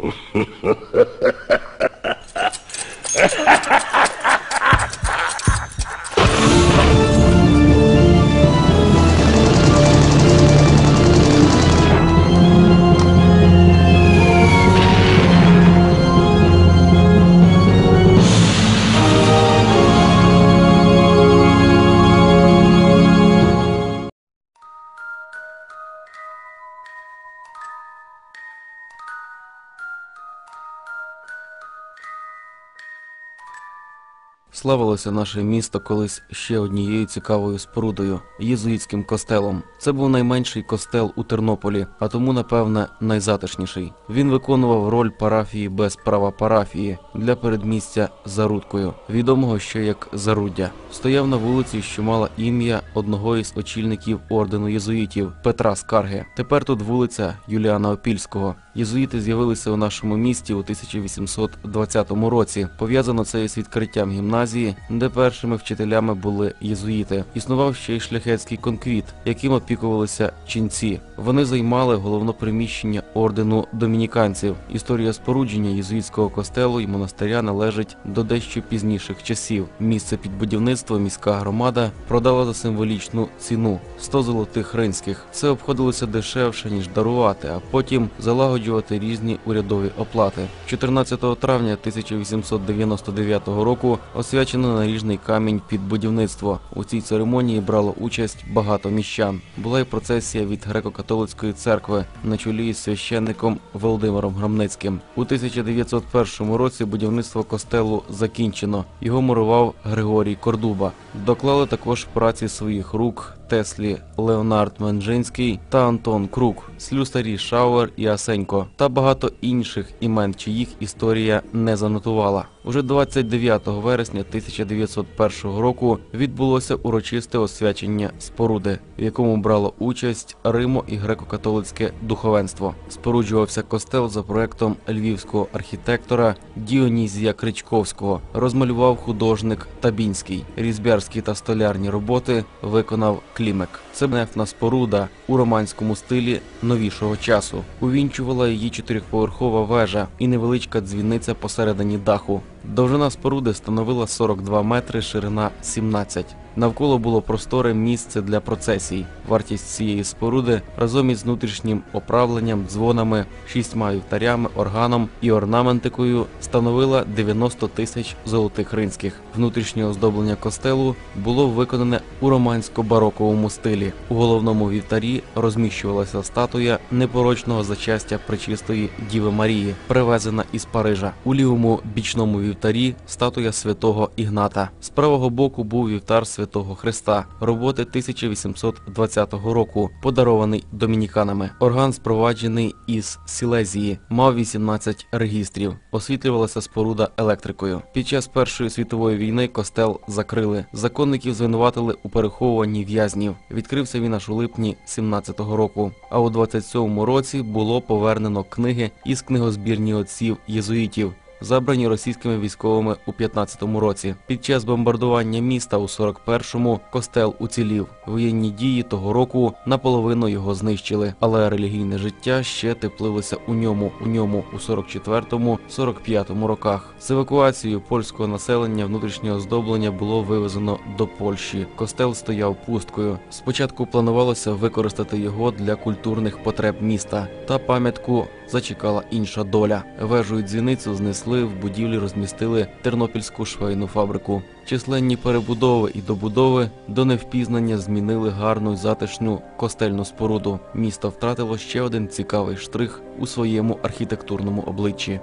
Ha ha ha! Славилося наше місто колись ще однією цікавою спорудою єзуїтським костелом. Це був найменший костел у Тернополі, а тому, напевне, найзатишніший. Він виконував роль парафії без права парафії для передмістя Зарудкою, відомого ще як Заруддя. Стояв на вулиці, що мала ім'я одного із очільників ордену єзуїтів Петра Скарги. Тепер тут вулиця Юліана Опільського. Єзуїти з'явилися у нашому місті у 1820 році. Пов'язано це із відкриттям гімназії, де першими вчителями були єзуїти. Існував ще й шляхетський конквіт, яким опікувалися ченці. Вони займали головне приміщення ордену домініканців. Історія спорудження єзуїтського костелу і монастиря належить до дещо пізніших часів. Місце під будівництво міська громада продала за символічну ціну 100 золотих ринських. Це обходилося дешевше ніж дарувати, а потім залагоджувати різні урядові оплати. 14 травня 1899 року освячено наріжний камінь під будівництво. У цій церемонії брало участь багато міщан. Була й процесія від греко-католицької церкви на чолі із священником Володимиром Громницьким. У 1901 році будівництво костелу закінчено. Його мурував Григорій Кордуба. Доклали також праці своїх рук Теслі Леонард Менжинський та Антон Крук, слюсарі Шауер і Асенько та багато інших імен, чиїх історія не занотувала. Уже 29 вересня 1901 року відбулося урочисте освячення споруди, в якому брало участь Римо і греко-католицьке духовенство. Споруджувався костел за проектом львівського архітектора Діонізія Кричковського. Розмалював художник Табінський. Різбярські та столярні роботи виконав Клімек. Це нефтна споруда у романському стилі новішого часу. Увінчувала її чотирьохповерхова вежа і невеличка дзвіниця посередині даху. Довжина споруди становила 42 метри, ширина 17. Навколо було просторе місце для процесій. Вартість цієї споруди разом із внутрішнім оправленням, дзвонами, шістьма вівтарями, органом і орнаментикою становила 90 тисяч золотих ринських. Внутрішнє оздоблення костелу було виконане у романсько-бароковому стилі. У головному вівтарі розміщувалася статуя непорочного зачастя пречистої Діви Марії, привезена із Парижа. У лівому бічному вівтарі статуя святого Ігната. З правого боку був вівтар святого Христа, роботи 1820 року, подарований домініканами. Орган спроваджений із Сілезії, мав 18 регістрів. Освітлювалася споруда електрикою. Під час Першої світової війни костел закрили. Законників звинуватили у переховуванні в'язнів. Відкрився він аж у липні 17-го року. А у 27-му році було повернено книги із книгозбірні отців єзуїтів забрані російськими військовими у 15-му році. Під час бомбардування міста у 41-му костел уцілів. Воєнні дії того року наполовину його знищили, але релігійне життя ще теплилося у ньому. У ньому у 44-му, 45-му роках. З евакуацією польського населення внутрішнє оздоблення було вивезено до Польщі. Костел стояв пусткою. Спочатку планувалося використати його для культурних потреб міста, та пам'ятку зачекала інша доля. Вежу і дзвіницю знесли в будівлі, розмістили тернопільську швейну фабрику. Численні перебудови і добудови до невпізнання змінили гарну й затишну костельну споруду. Місто втратило ще один цікавий штрих у своєму архітектурному обличчі.